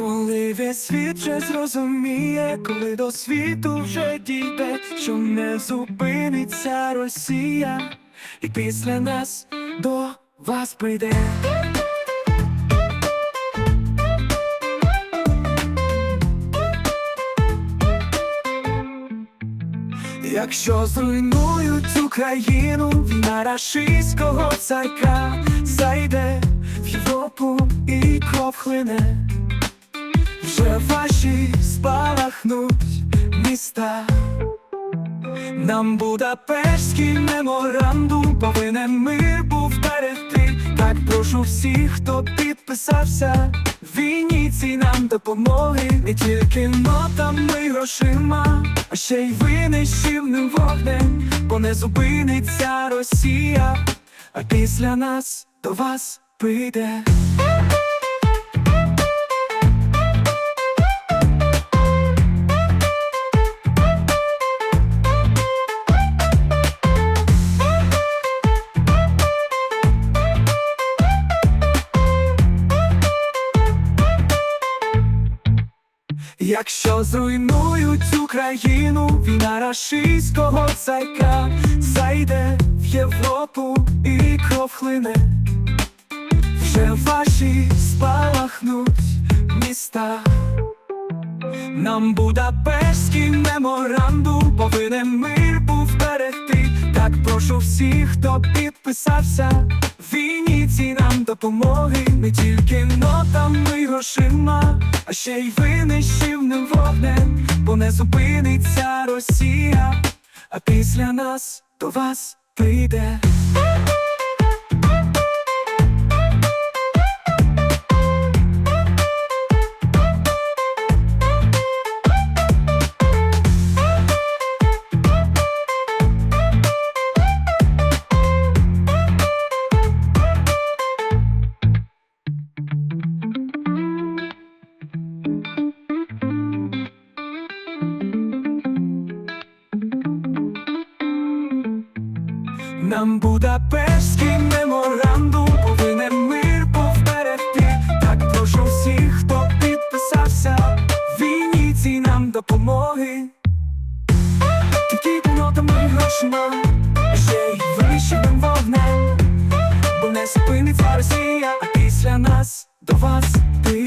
Коли весь світ вже зрозуміє, коли до світу вже дійде, що не зупиниться Росія, і після нас до вас прийде. Якщо зруйнують Україну, війна рашистського царка зайде в Європу і кров хлине, вже ваші спалахнуть міста. Нам Будапештський меморандум повинен мир був берегти. Так прошу всіх, хто підписався. Війні цій нам допомоги не тільки нотами грошима, а ще й винищівним вогнем, бо не зупиниться Росія, а після нас до вас прийде. Якщо зруйнують Україну, війна рашистського царка зайде в Європу і кров хлине, вже ваші спалахнуть міста. Нам Будапештський меморандум повинен мир був берегти. Так прошу всіх, хто підписався. Допомоги не тільки нотами й грошима, а ще й винищівним вогнем, бо не зупиниться Росія, а після нас до вас прийде. Нам Будапештський меморандум повинен мир повпередти Так прошу всіх, хто підписався Війні цій нам допомоги. Тільки нотами і грошима Ще й вищим вогнем. Бо не зупиниться Росія, а після нас до вас ти.